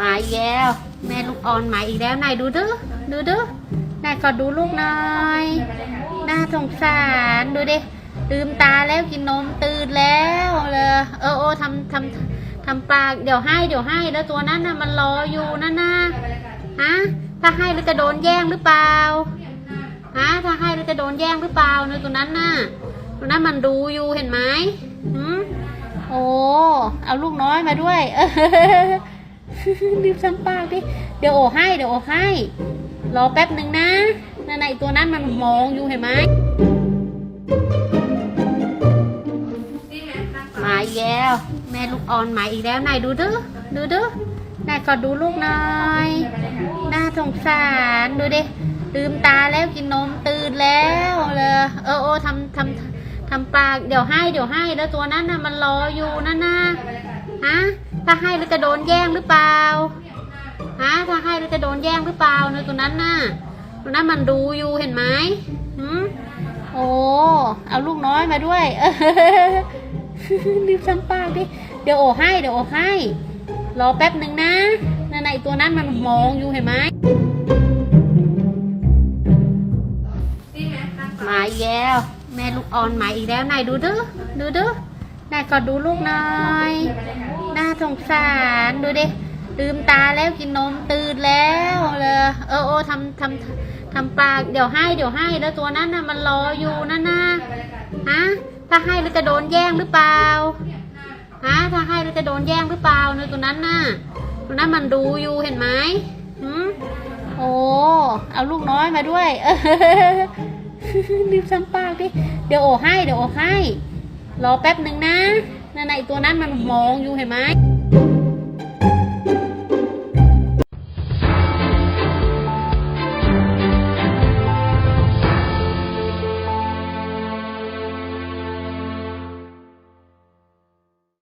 มาอีกแล้วแม่ลูกอ่อนมาอีกแล้วนายดูดูดูดูนายก็ดูลูกหน่อยน่าสงสารดูดิลืมตาแล้วกินนมตื่นแล้วเลยเออโอทำทำทำปากเดี๋ยวให้เดี๋ยวให้แล้วตัวนั้นน่ะมันรออยู่นั่นนะฮะถ้าให้แล้วจะโดนแย่งหรือเปล่าฮะถ้าให้แล้วจะโดนแย่งหรือเปล่าในตัวนั้นน่ะตัวนั้นมันดูอยู่เห็นไหมหืมโอ้เอาลูกน้อยมาด้วยเออ รีบซ้ำปากดิ เดี๋ยวโอให้ เดี๋ยวโอให้ รอแป๊บหนึ่งนะนั่นไอตัวนั้นมันมองอยู่เห็นไหมมาอีกแล้ว แม่ลูกอ่อนมาอีกแล้วนายดูดูดูดูนายก็ดูลูกหน่อยน่าสงสารดูดิลืมตาแล้วกินนมตื่นแล้วเลยเออโอทำทำทำปากเดี๋ยวให้เดี๋ยวให้แล้วตัวนั้นน่ะมันรออยู่นั่นนะ ฮะ ถ้าให้แล้วจะโดนแย่งหรือเปล่า ฮะ ถ้าให้แล้วจะโดนแย่งหรือเปล่าในตัวนั้นน่ะ ตัวนั้นมันดูอยู่เห็นไหมหืมโอ้ เอาลูกน้อยมาด้วยเออรีบซ้ำปากดิ เดี๋ยวโอให้ เดี๋ยวโอให้ รอแป๊บหนึ่งนะนั่นไอตัวนั้นมันมองอยู่เห็นไหมมาอีกแล้ว แม่ลูกอ่อนมาอีกแล้วนายดูดูดูดู นายก็ดูลูกหน่อยน่าสงสารดูดิลืมตาแล้วกินนมตื่นแล้วเลยเออโอทำทำทำปากเดี๋ยวให้เดี๋ยวให้แล้วตัวนั้นน่ะมันรออยู่นั่นนะฮะถ้าให้แล้วจะโดนแย่งหรือเปล่าฮะถ้าให้แล้วจะโดนแย่งหรือเปล่าในตัวนั้นน่ะตัวนั้นมันดูอยู่เห็นไหมหืมโอ้เอาลูกน้อยมาด้วยเออรีบซ้ำปากดิเดี๋ยวโอให้เดี๋ยวโอให้ รอแป๊บหนึ่งนะนั่นไอตัวนั้นมันมองอยู่เห็นไหม